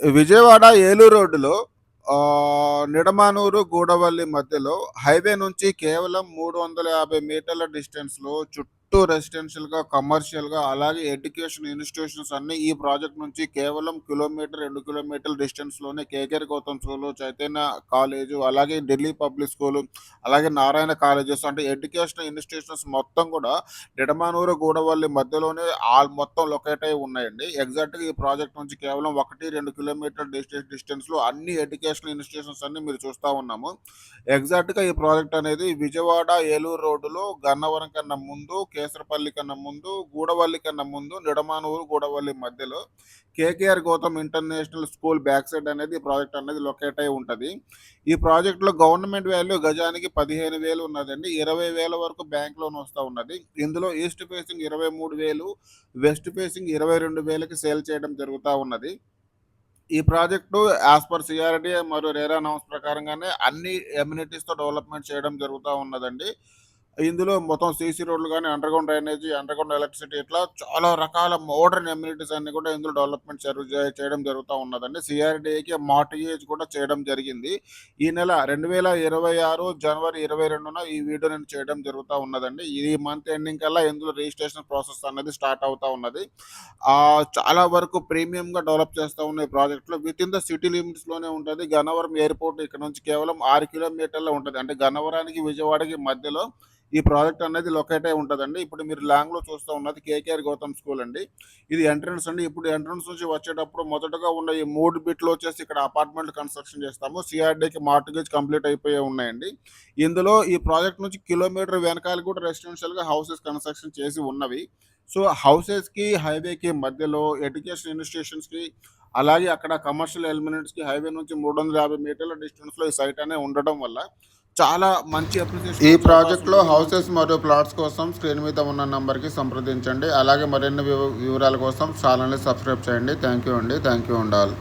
విజయవాడ ఏలూరు రోడ్డులో నిడమానూరు, గూడవల్లి మధ్యలో హైవే నుంచి కేవలం 350 మీటర్ల డిస్టెన్స్‌లో చుట్టూ రెసిడెన్షియల్‌గా, కమర్షియల్‌గా అలాగే ఎడ్యుకేషన్ ఇన్‌స్టిట్యూషన్స్ అన్నీ ఈ ప్రాజెక్ట్ నుంచి కేవలం కిలోమీటర్, రెండు kilometre డిస్టెన్స్‌లోనే KKR Gautam school, Chaitanya college, అలాగే ఢిల్లీ పబ్లిక్ స్కూలు, అలాగే నారాయణ కాలేజెస్ అంటే ఎడ్యుకేషనల్ ఇన్‌స్టిట్యూషన్స్ మొత్తం కూడా నిడమానూరు, గూడవల్లి మధ్యలోనే ఆల్ మొత్తం లొకేట్ అయి ఉన్నాయండి. ఎగ్జాక్ట్‌గా ఈ ప్రాజెక్ట్ నుంచి కేవలం ఒకటి రెండు కిలోమీటర్ డిస్టెన్స్ డిస్టెన్స్‌లో అన్ని ఎడ్యుకేషనల్ ఇన్‌స్టిట్యూషన్స్ అన్ని మీరు చూస్తా ఉన్నాము. ఎగ్జాక్ట్‌గా ఈ ప్రాజెక్ట్ అనేది విజయవాడ, ఏలూరు రోడ్డులో గన్నవరం కన్నా ముందు, కేసరపల్లి కన్నా ముందు, గూడవల్లి కన్నా ముందు, నిడమానూరు, గూడవల్లి మధ్యలో KKR Gautam international school back side అనేది ఈ ప్రాజెక్ట్ అనేది లొకేట్ అయి ఉంటుంది ఈ ప్రాజెక్ట్‌లో గవర్నమెంట్ వాల్యూ గజానికి 15,000 ఉన్నదండి. ఇరవై వేల వరకు బ్యాంక్ లోన్ వస్తూ ఉన్నది. ఇందులో ఈస్ట్ ఫేసింగ్ 23,000 వెస్ట్ ఫేసింగ్ 22,000కి సేల్ చేయడం జరుగుతూ ఉన్నది. ఈ ప్రాజెక్టు యాజ్ పర్ సిఆర్డీఏ మరియు రేరా నార్మ్స్ ప్రకారంగానే అన్ని ఎమ్యూనిటీస్తో డెవలప్‌మెంట్ చేయడం జరుగుతూ ఉన్నదండి. ఇందులో మొత్తం సీసీ రోడ్లు కానీ అండర్‌గ్రౌండ్ డ్రైనేజీ, అండర్‌గ్రౌండ్ ఎలక్ట్రిసిటీ ఇట్లా చాలా రకాల మోడర్న్ ఎమ్యూనిటీస్ అన్ని కూడా ఇందులో డెవలప్‌మెంట్ చేయడం జరుగుతూ ఉన్నదండి. సిఆర్డీఏకి మార్టిగేజ్ కూడా చేయడం జరిగింది. ఈ నెల 2026 జనవరి 22న ఈ వీడియో నేను చేయడం జరుగుతూ ఉన్నదండి. ఈ మంత్ ఎండింగ్ కల్లా ఇందులో రిజిస్ట్రేషన్ ప్రాసెస్ అనేది స్టార్ట్ అవుతూ ఉన్నది. చాలా వరకు ప్రీమియంగా డెవలప్ చేస్తూ ఉన్న ఈ ప్రాజెక్ట్‌లో ఇన్ ద సిటీ లిమిట్స్‌లోనే ఉంటుంది గన్నవరం ఎయిర్‌పోర్ట్ ఇక్కడ నుంచి కేవలం ఆరు కిలోమీటర్లో ఉంటుంది అంటే గన్నవరానికి, విజయవాడకి మధ్యలో ఈ ప్రాజెక్ట్ అనేది లొకేట్ అయి ఉంటుందండి ఇప్పుడు మీరు లాంగ్‌లో చూస్తూ ఉన్నది కేకేఆర్ గౌతమ్ స్కూల్ అండి. ఇది ఎంట్రన్స్ అండి. ఇప్పుడు ఎంట్రన్స్ నుంచి వచ్చేటప్పుడు మొదటగా ఉన్న ఈ మూడు బిట్లు వచ్చేసి ఇక్కడ అపార్ట్మెంట్ కన్‌స్ట్రక్షన్ చేస్తాము. సిఆర్డీకి మార్టిగేజ్ కంప్లీట్ అయిపోయే ఉన్నాయండి. ఇందులో ఈ ప్రాజెక్ట్ నుంచి కిలోమీటర్ వెనకాల కూడా రెసిడెన్షియల్‌గా హౌసెస్ కన్‌స్ట్రక్షన్ చేసి ఉన్నవి. సో, హౌసెస్‌కి, హైవేకి మధ్యలో ఎడ్యుకేషన్ ఇన్‌స్టిట్యూషన్స్‌కి అలాగే అక్కడ కమర్షియల్ ఎలిమెంట్స్‌కి హైవే నుంచి 350 మీటర్ల డిస్టెన్స్‌లో ఈ సైట్ అనేది ఉండడం వల్ల చాలా మంచి అప్రిసియేషన్ ఈ ప్రాజెక్ట్‌లో. హౌసెస్ మరియు ప్లాట్స్ కోసం స్క్రీన్ మీద ఉన్న నంబర్‌కి సంప్రదించండి. అలాగే మరిన్ని వివ వివరాల కోసం ఛానల్‌ని సబ్స్క్రైబ్ చేయండి. థాంక్ యూ అండి. Thank you and all.